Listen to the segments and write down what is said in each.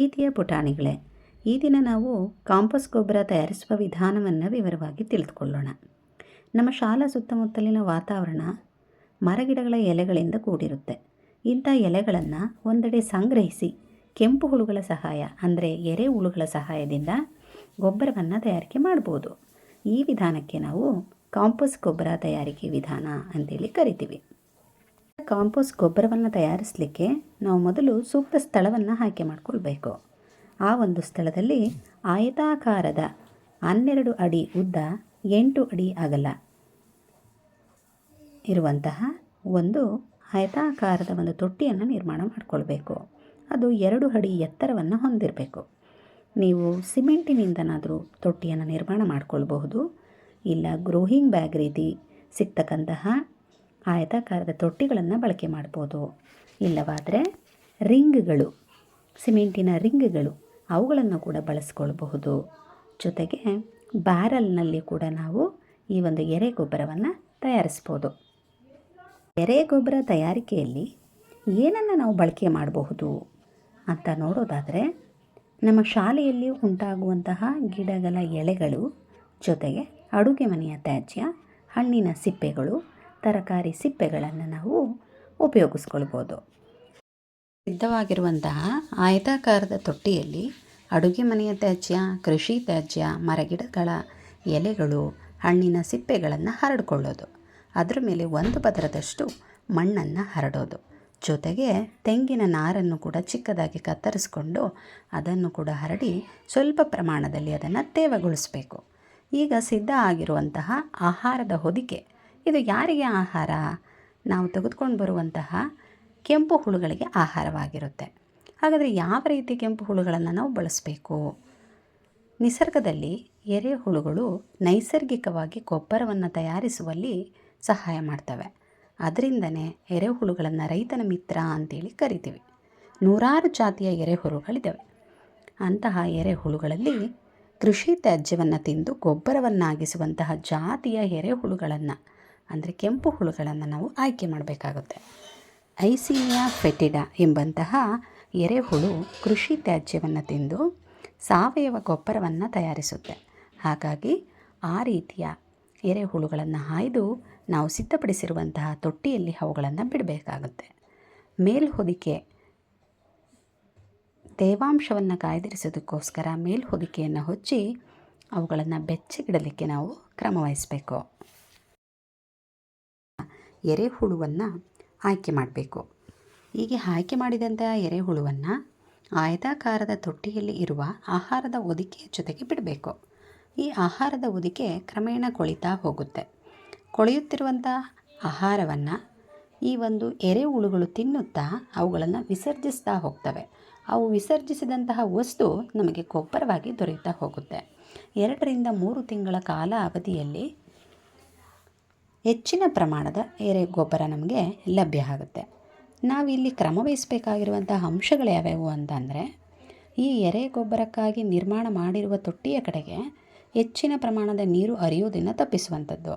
ಪ್ರೀತಿಯ ಪುಟಾಣಿಗಳೇ, ಈ ದಿನ ನಾವು ಕಾಂಪಸ್ ಗೊಬ್ಬರ ತಯಾರಿಸುವ ವಿಧಾನವನ್ನು ವಿವರವಾಗಿ ತಿಳಿದುಕೊಳ್ಳೋಣ. ನಮ್ಮ ಶಾಲಾ ಸುತ್ತಮುತ್ತಲಿನ ವಾತಾವರಣ ಮರಗಿಡಗಳ ಎಲೆಗಳಿಂದ ಕೂಡಿರುತ್ತೆ. ಇಂಥ ಎಲೆಗಳನ್ನು ಒಂದೆಡೆ ಸಂಗ್ರಹಿಸಿ ಕೆಂಪು ಹುಳುಗಳ ಸಹಾಯ, ಅಂದರೆ ಎರೆ ಹುಳುಗಳ ಸಹಾಯದಿಂದ ಗೊಬ್ಬರವನ್ನು ತಯಾರಿಕೆ ಮಾಡ್ಬೋದು. ಈ ವಿಧಾನಕ್ಕೆ ನಾವು ಕಾಂಪಸ್ ಗೊಬ್ಬರ ತಯಾರಿಕೆ ವಿಧಾನ ಅಂತೇಳಿ ಕರಿತೀವಿ. ಕಾಂಪೋಸ್ಟ್ ಗೊಬ್ಬರವನ್ನು ತಯಾರಿಸಲಿಕ್ಕೆ ನಾವು ಮೊದಲು ಸೂಕ್ತ ಸ್ಥಳವನ್ನು ಆಯ್ಕೆ ಮಾಡಿಕೊಳ್ಬೇಕು. ಆ ಒಂದು ಸ್ಥಳದಲ್ಲಿ ಆಯತಾಕಾರದ ಹನ್ನೆರಡು ಅಡಿ ಉದ್ದ ಎಂಟು ಅಡಿ ಅಗಲ ಇರುವಂತಹ ಒಂದು ಆಯತಾಕಾರದ ಒಂದು ತೊಟ್ಟಿಯನ್ನು ನಿರ್ಮಾಣ ಮಾಡಿಕೊಳ್ಬೇಕು. ಅದು ಎರಡು ಅಡಿ ಎತ್ತರವನ್ನು ಹೊಂದಿರಬೇಕು. ನೀವು ಸಿಮೆಂಟಿನಿಂದನಾದರೂ ತೊಟ್ಟಿಯನ್ನು ನಿರ್ಮಾಣ ಮಾಡಿಕೊಳ್ಬಹುದು. ಇಲ್ಲ ಗ್ರೋಯಿಂಗ್ ಬ್ಯಾಗ್ ರೀತಿ ಸಿಗ್ತಕ್ಕಂತಹ ಆಯತಾಕಾರದ ತೊಟ್ಟಿಗಳನ್ನು ಬಳಕೆ ಮಾಡ್ಬೋದು. ಇಲ್ಲವಾದರೆ ರಿಂಗ್ಗಳು, ಸಿಮೆಂಟಿನ ರಿಂಗ್ಗಳು ಅವುಗಳನ್ನು ಕೂಡ ಬಳಸ್ಕೊಳ್ಬಹುದು. ಜೊತೆಗೆ ಬ್ಯಾರಲ್ನಲ್ಲಿ ಕೂಡ ನಾವು ಈ ಒಂದು ಎರೆ ಗೊಬ್ಬರವನ್ನು ತಯಾರಿಸ್ಬೋದು. ಎರೆ ಗೊಬ್ಬರ ತಯಾರಿಕೆಯಲ್ಲಿ ಏನನ್ನು ನಾವು ಬಳಕೆ ಮಾಡಬಹುದು ಅಂತ ನೋಡೋದಾದರೆ ನಮ್ಮ ಶಾಲೆಯಲ್ಲಿ ಉಂಟಾಗುವಂತಹ ಗಿಡಗಳ ಎಳೆಗಳು, ಜೊತೆಗೆ ಅಡುಗೆ ಮನೆಯ ತ್ಯಾಜ್ಯ, ಹಣ್ಣಿನ ಸಿಪ್ಪೆಗಳು ತರಕಾರಿ ಸಿಪ್ಪೆಗಳನ್ನು ನಾವು ಉಪಯೋಗಿಸ್ಕೊಳ್ಬೋದು. ಸಿದ್ಧವಾಗಿರುವಂತಹ ಆಯತಾಕಾರದ ತೊಟ್ಟಿಯಲ್ಲಿ ಅಡುಗೆ ಮನೆಯ ತ್ಯಾಜ್ಯ, ಕೃಷಿ ತ್ಯಾಜ್ಯ, ಮರಗಿಡಗಳ ಎಲೆಗಳು, ಹಣ್ಣಿನ ಸಿಪ್ಪೆಗಳನ್ನು ಹರಡ್ಕೊಳ್ಳೋದು. ಅದರ ಮೇಲೆ ಒಂದು ಪದರದಷ್ಟು ಮಣ್ಣನ್ನು ಹರಡೋದು. ಜೊತೆಗೆ ತೆಂಗಿನ ನಾರನ್ನು ಕೂಡ ಚಿಕ್ಕದಾಗಿ ಕತ್ತರಿಸ್ಕೊಂಡು ಅದನ್ನು ಕೂಡ ಹರಡಿ ಸ್ವಲ್ಪ ಪ್ರಮಾಣದಲ್ಲಿ ಅದನ್ನು ತೇವಗೊಳಿಸಬೇಕು. ಈಗ ಸಿದ್ಧ ಆಗಿರುವಂತಹ ಆಹಾರದ ಹೊದಿಕೆ ಇದು ಯಾರಿಗೆ ಆಹಾರ? ನಾವು ತೆಗೆದುಕೊಂಡು ಬರುವಂತಹ ಕೆಂಪು ಹುಳುಗಳಿಗೆ ಆಹಾರವಾಗಿರುತ್ತೆ. ಹಾಗಾದರೆ ಯಾವ ರೀತಿ ಕೆಂಪು ಹುಳುಗಳನ್ನು ನಾವು ಬಳಸಬೇಕು? ನಿಸರ್ಗದಲ್ಲಿ ಎರೆಹುಳುಗಳು ನೈಸರ್ಗಿಕವಾಗಿ ಗೊಬ್ಬರವನ್ನು ತಯಾರಿಸುವಲ್ಲಿ ಸಹಾಯ ಮಾಡ್ತವೆ. ಅದರಿಂದನೇ ಎರೆಹುಳುಗಳನ್ನು ರೈತನ ಮಿತ್ರ ಅಂತೇಳಿ ಕರಿತೀವಿ. ನೂರಾರು ಜಾತಿಯ ಎರೆಹುಳುಗಳಿದ್ದಾವೆ ಅಂತಹ ಎರೆಹುಳುಗಳಲ್ಲಿ ಕೃಷಿ ತ್ಯಾಜ್ಯವನ್ನು ತಿಂದು ಗೊಬ್ಬರವನ್ನಾಗಿಸುವಂತಹ ಜಾತಿಯ ಎರೆಹುಳುಗಳನ್ನು ಅಂದರೆ ಕೆಂಪು ಹುಳುಗಳನ್ನು ನಾವು ಆಯ್ಕೆ ಮಾಡಬೇಕಾಗುತ್ತೆ. ಐಸೀನಿಯಾ ಫೆಟಿಡಾ ಎಂಬಂತಹ ಎರೆಹುಳು ಕೃಷಿ ತ್ಯಾಜ್ಯವನ್ನು ತಿಂದು ಸಾವಯವ ಗೊಬ್ಬರವನ್ನು ತಯಾರಿಸುತ್ತೆ. ಹಾಗಾಗಿ ಆ ರೀತಿಯ ಎರೆಹುಳುಗಳನ್ನು ಹಾಯ್ದು ನಾವು ಸಿದ್ಧಪಡಿಸಿರುವಂತಹ ತೊಟ್ಟಿಯಲ್ಲಿ ಅವುಗಳನ್ನು ಬಿಡಬೇಕಾಗುತ್ತೆ. ಮೇಲ್ಹೊದಿಕೆ ತೇವಾಂಶವನ್ನು ಕಾಯ್ದಿರಿಸೋದಕ್ಕೋಸ್ಕರ ಮೇಲ್ಹೊದಿಕೆಯನ್ನು ಹೊಚ್ಚಿ ಅವುಗಳನ್ನು ಬೆಚ್ಚಗಿಡಲಿಕ್ಕೆ ನಾವು ಕ್ರಮ ವಹಿಸಬೇಕು ಎರೆಹುಳುವನ್ನು ಆಯ್ಕೆ ಮಾಡಬೇಕು. ಹೀಗೆ ಆಯ್ಕೆ ಮಾಡಿದಂಥ ಎರೆಹುಳುವನ್ನು ಆಯತಾಕಾರದ ತೊಟ್ಟಿಯಲ್ಲಿ ಇರುವ ಆಹಾರದ ಹೊದಿಕೆಯ ಜೊತೆಗೆ ಬಿಡಬೇಕು. ಈ ಆಹಾರದ ಹೊದಿಕೆ ಕ್ರಮೇಣ ಕೊಳಿತಾ ಹೋಗುತ್ತೆ. ಕೊಳೆಯುತ್ತಿರುವಂಥ ಆಹಾರವನ್ನು ಈ ಒಂದು ಎರೆಹುಳುಗಳು ತಿನ್ನುತ್ತಾ ಅವುಗಳನ್ನು ವಿಸರ್ಜಿಸ್ತಾ ಹೋಗ್ತವೆ. ಅವು ವಿಸರ್ಜಿಸಿದಂತಹ ವಸ್ತು ನಮಗೆ ಗೊಬ್ಬರವಾಗಿ ದೊರೆಯುತ್ತಾ ಹೋಗುತ್ತೆ. ಎರಡರಿಂದ ಮೂರು ತಿಂಗಳ ಕಾಲ ಅವಧಿಯಲ್ಲಿ ಹೆಚ್ಚಿನ ಪ್ರಮಾಣದ ಎರೆ ಗೊಬ್ಬರ ನಮಗೆ ಲಭ್ಯ ಆಗುತ್ತೆ. ನಾವಿಲ್ಲಿ ಕ್ರಮವಹಿಸಬೇಕಾಗಿರುವಂಥ ಅಂಶಗಳು ಯಾವ್ಯಾವು ಅಂತಂದರೆ, ಈ ಎರೆ ಗೊಬ್ಬರಕ್ಕಾಗಿ ನಿರ್ಮಾಣ ಮಾಡಿರುವ ತೊಟ್ಟಿಯ ಕಡೆಗೆ ಹೆಚ್ಚಿನ ಪ್ರಮಾಣದ ನೀರು ಹರಿಯುವುದನ್ನು ತಪ್ಪಿಸುವಂಥದ್ದು.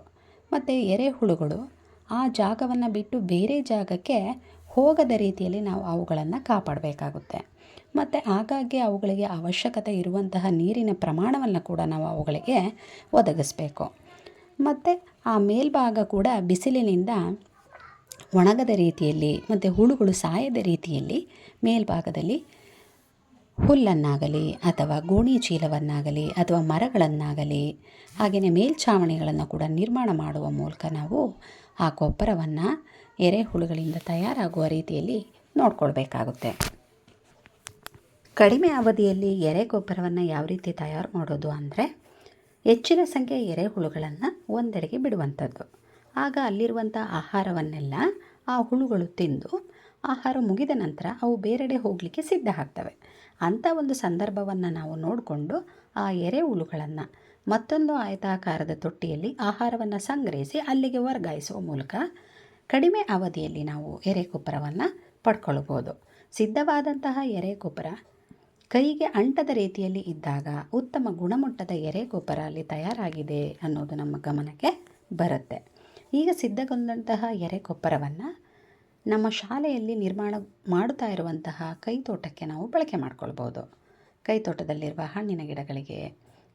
ಮತ್ತು ಎರೆಹುಳುಗಳು ಆ ಜಾಗವನ್ನು ಬಿಟ್ಟು ಬೇರೆ ಜಾಗಕ್ಕೆ ಹೋಗದ ರೀತಿಯಲ್ಲಿ ನಾವು ಅವುಗಳನ್ನು ಕಾಪಾಡಬೇಕಾಗುತ್ತೆ. ಮತ್ತು ಆಗಾಗ್ಗೆ ಅವುಗಳಿಗೆ ಅವಶ್ಯಕತೆ ಇರುವಂತಹ ನೀರಿನ ಪ್ರಮಾಣವನ್ನು ಕೂಡ ನಾವು ಅವುಗಳಿಗೆ ಒದಗಿಸ್ಬೇಕು. ಮತ್ತು ಆ ಮೇಲ್ಭಾಗ ಕೂಡ ಬಿಸಿಲಿನಿಂದ ಒಣಗದ ರೀತಿಯಲ್ಲಿ ಮತ್ತು ಹುಳುಗಳು ಸಾಯದ ರೀತಿಯಲ್ಲಿ ಮೇಲ್ಭಾಗದಲ್ಲಿ ಹುಲ್ಲನ್ನಾಗಲಿ ಅಥವಾ ಗೋಣಿ ಚೀಲವನ್ನಾಗಲಿ ಅಥವಾ ಮರಗಳನ್ನಾಗಲಿ ಹಾಗೆಯೇ ಮೇಲ್ಛಾವಣಿಗಳನ್ನು ಕೂಡ ನಿರ್ಮಾಣ ಮಾಡುವ ಮೂಲಕ ನಾವು ಆ ಗೊಬ್ಬರವನ್ನು ಎರೆಹುಳುಗಳಿಂದ ತಯಾರಾಗುವ ರೀತಿಯಲ್ಲಿ ನೋಡ್ಕೊಳ್ಬೇಕಾಗುತ್ತೆ. ಕಡಿಮೆ ಅವಧಿಯಲ್ಲಿ ಎರೆ ಗೊಬ್ಬರವನ್ನು ಯಾವ ರೀತಿ ತಯಾರು ಮಾಡೋದು ಅಂದರೆ ಹೆಚ್ಚಿನ ಸಂಖ್ಯೆಯ ಎರೆಹುಳುಗಳನ್ನು ಒಂದೆಡೆಗೆ ಬಿಡುವಂಥದ್ದು. ಆಗ ಅಲ್ಲಿರುವಂಥ ಆಹಾರವನ್ನೆಲ್ಲ ಆ ಹುಳುಗಳು ತಿಂದು ಆಹಾರ ಮುಗಿದ ನಂತರ ಅವು ಬೇರೆಡೆ ಹೋಗಲಿಕ್ಕೆ ಸಿದ್ಧ ಆಗ್ತವೆ. ಅಂಥ ಒಂದು ಸಂದರ್ಭವನ್ನು ನಾವು ನೋಡಿಕೊಂಡು ಆ ಎರೆಹುಳುಗಳನ್ನು ಮತ್ತೊಂದು ಆಯತಾಕಾರದ ತೊಟ್ಟಿಯಲ್ಲಿ ಆಹಾರವನ್ನು ಸಂಗ್ರಹಿಸಿ ಅಲ್ಲಿಗೆ ವರ್ಗಾಯಿಸುವ ಮೂಲಕ ಕಡಿಮೆ ಅವಧಿಯಲ್ಲಿ ನಾವು ಎರೆ ಗೊಬ್ಬರವನ್ನು ಪಡ್ಕೊಳ್ಬೋದು. ಸಿದ್ಧವಾದಂತಹ ಎರೆ ಗೊಬ್ಬರ ಕೈಗೆ ಅಂಟದ ರೀತಿಯಲ್ಲಿ ಇದ್ದಾಗ ಉತ್ತಮ ಗುಣಮಟ್ಟದ ಎರೆ ಗೊಬ್ಬರ ಅಲ್ಲಿ ತಯಾರಾಗಿದೆ ಅನ್ನೋದು ನಮ್ಮ ಗಮನಕ್ಕೆ ಬರುತ್ತೆ. ಈಗ ಸಿದ್ಧಗೊಂಡಂತಹ ಎರೆ ಗೊಬ್ಬರವನ್ನು ನಮ್ಮ ಶಾಲೆಯಲ್ಲಿ ನಿರ್ಮಾಣ ಮಾಡುತ್ತಾ ಇರುವಂತಹ ಕೈತೋಟಕ್ಕೆ ನಾವು ಬಳಕೆ ಮಾಡಿಕೊಳ್ಬೋದು. ಕೈತೋಟದಲ್ಲಿರುವ ಹಣ್ಣಿನ ಗಿಡಗಳಿಗೆ,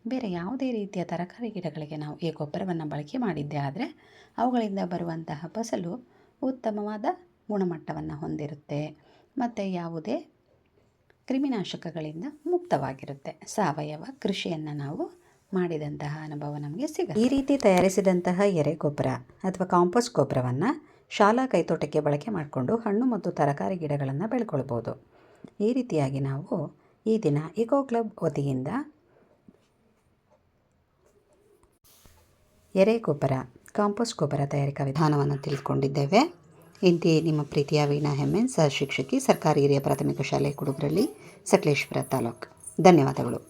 ಬೇರೆ ಯಾವುದೇ ರೀತಿಯ ತರಕಾರಿ ಗಿಡಗಳಿಗೆ ನಾವು ಈ ಗೊಬ್ಬರವನ್ನು ಬಳಕೆ ಮಾಡಿದ್ದೇ ಆದರೆ ಅವುಗಳಿಂದ ಬರುವಂತಹ ಫಸಲು ಉತ್ತಮವಾದ ಗುಣಮಟ್ಟವನ್ನು ಹೊಂದಿರುತ್ತೆ. ಮತ್ತು ಯಾವುದೇ ಕ್ರಿಮಿನಾಶಕಗಳಿಂದ ಮುಕ್ತವಾಗಿರುತ್ತೆ. ಸಾವಯವ ಕೃಷಿಯನ್ನು ನಾವು ಮಾಡಿದಂತಹ ಅನುಭವ ನಮಗೆ ಸಿಗ ಈ ರೀತಿ ತಯಾರಿಸಿದಂತಹ ಎರೆ ಗೊಬ್ಬರ ಅಥವಾ ಕಾಂಪೋಸ್ಟ್ ಗೊಬ್ಬರವನ್ನು ಶಾಲಾ ಕೈತೋಟಕ್ಕೆ ಬಳಕೆ ಮಾಡಿಕೊಂಡು ಹಣ್ಣು ಮತ್ತು ತರಕಾರಿ ಗಿಡಗಳನ್ನು ಬೆಳ್ಕೊಳ್ಬೋದು. ಈ ರೀತಿಯಾಗಿ ನಾವು ಈ ದಿನ ಇಕೋ ಕ್ಲಬ್ ವತಿಯಿಂದ ಎರೆ ಗೊಬ್ಬರ, ಕಾಂಪೋಸ್ಟ್ ಗೊಬ್ಬರ ತಯಾರಿಕಾ ವಿಧಾನವನ್ನು ತಿಳ್ಕೊಂಡಿದ್ದೇವೆ. ಇಂತಿ ನಿಮ್ಮ ಪ್ರೀತಿಯ ವೀಣಾ ಹೆಮ್ಮೆನ್ ಸಹ ಶಿಕ್ಷಕಿ, ಸರ್ಕಾರಿ ಹಿರಿಯ ಪ್ರಾಥಮಿಕ ಶಾಲೆ ಕುಡುಗರಲ್ಲಿ ಸಕಲೇಶ್ವರ ತಾಲೂಕು. ಧನ್ಯವಾದಗಳು.